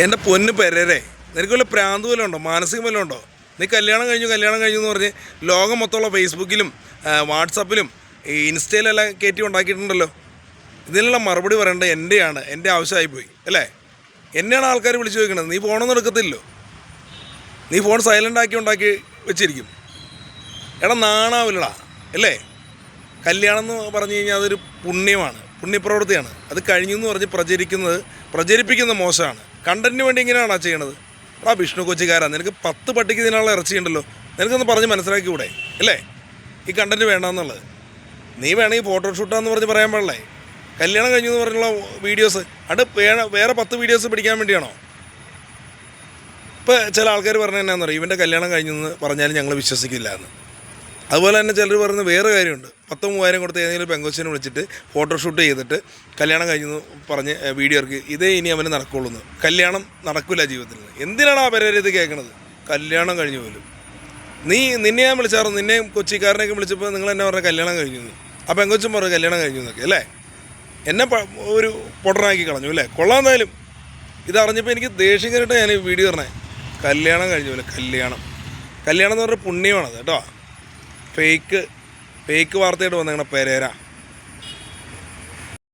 എന്റെ പൊന്ന് പെരരെ നിനക്ക് വല്ല പ്രാന്ത് വല്ലതും ഉണ്ടോ? മാനസിക വല്ലതും ഉണ്ടോ? നീ കല്യാണം കഴിഞ്ഞു കല്യാണം കഴിഞ്ഞു എന്ന് പറഞ്ഞ് ലോകം മൊത്തമുള്ള ഫേസ്ബുക്കിലും വാട്സപ്പിലും ഈ ഇൻസ്റ്റയിലെല്ലാം കയറ്റി ഉണ്ടാക്കിയിട്ടുണ്ടല്ലോ. ഇതിനുള്ള മറുപടി പറയേണ്ടത് എന്റെയാണ് എന്റെ ആവശ്യമായി പോയി അല്ലേ? എന്നെയാണ് ആൾക്കാർ വിളിച്ചു ചോദിക്കുന്നത് നീ ഫോണൊന്നും എടുക്കത്തില്ലോ നീ ഫോൺ സൈലന്റ് ആക്കി ഉണ്ടാക്കി വെച്ചിരിക്കും. എടാ നാണാവില്ലടാ അല്ലേ? കല്യാണം എന്ന് പറഞ്ഞു കഴിഞ്ഞാൽ അതൊരു പുണ്യമാണ് പുണ്യപ്രവൃത്തിയാണ്. അത് കഴിഞ്ഞു എന്ന് പറഞ്ഞ് പ്രചരിക്കുന്നത് പ്രചരിപ്പിക്കുന്നത് മോശമാണ്. കണ്ടന്റിന് വേണ്ടി ഇങ്ങനെയാണോ ചെയ്യണത്? ആ വിഷ്ണു കൊച്ചിക്കാരാ നിനക്ക് പത്ത് പട്ടിക്ക് ഇതിനുള്ള ഇറച്ചി ഉണ്ടല്ലോ. നിനക്കൊന്ന് പറഞ്ഞ് മനസ്സിലാക്കി കൂടെ അല്ലേ ഈ കണ്ടന്റ് വേണ്ടെന്നുള്ളത്. നീ വേണമെങ്കിൽ ഫോട്ടോഷൂട്ടാന്ന് പറഞ്ഞ് പറയാൻ പാടില്ലേ? കല്യാണം കഴിഞ്ഞു എന്ന് പറഞ്ഞുള്ള വീഡിയോസ് അത് വേറെ വേറെ പത്ത് വീഡിയോസ് പിടിക്കാൻ വേണ്ടിയാണോ? ഇപ്പോൾ ചില ആൾക്കാർ പറഞ്ഞ എന്നാന്ന് പറയും ഇവന്റെ കല്യാണം കഴിഞ്ഞെന്ന് പറഞ്ഞാലും ഞങ്ങൾ വിശ്വസിക്കില്ല എന്ന് അതുപോലെ തന്നെ ചിലർ പറയുന്ന വേറെ കാര്യമുണ്ട്. പത്തോ മൂവായിരം കൊടുത്ത് ഏതെങ്കിലും പെങ്കൊച്ചിനെ വിളിച്ചിട്ട് ഫോട്ടോഷൂട്ട് ചെയ്തിട്ട് കല്യാണം കഴിഞ്ഞു പറഞ്ഞ് വീഡിയോ ഇറക്കി. ഇതേ ഇനി അവന് നടക്കുള്ളൂ കല്യാണം നടക്കില്ല ജീവിതത്തിൽ എന്തിനാണ് ആ പേരെ ഇത് കേൾക്കണത്? കല്യാണം കഴിഞ്ഞു പോലും. നീ നിന്നെ ഞാൻ വിളിച്ചായിരുന്നു നിന്നെ കൊച്ചിക്കാരനെയൊക്കെ വിളിച്ചപ്പോൾ നിങ്ങൾ എന്നെ പറഞ്ഞ കല്യാണം കഴിഞ്ഞു ആ പെങ്കൊച്ചും പറഞ്ഞു കല്യാണം കഴിഞ്ഞു എന്നൊക്കെ അല്ലേ? എന്നെ ഒരു പൊട്ടനാക്കി കളഞ്ഞു അല്ലേ? കൊള്ളാമെന്നായാലും ഇത് അറിഞ്ഞപ്പോൾ എനിക്ക് ദേഷ്യം കയറിയിട്ട് ഞാൻ ഈ വീഡിയോ പറഞ്ഞേ കല്യാണം കഴിഞ്ഞു പോലെ. കല്യാണം. കല്യാണം എന്ന് പറഞ്ഞ പുണ്യമാണത് കേട്ടോ. ഫേക്ക് ഫേക്ക് വാർത്തയായിട്ട് വന്നേക്കണ പെരേര.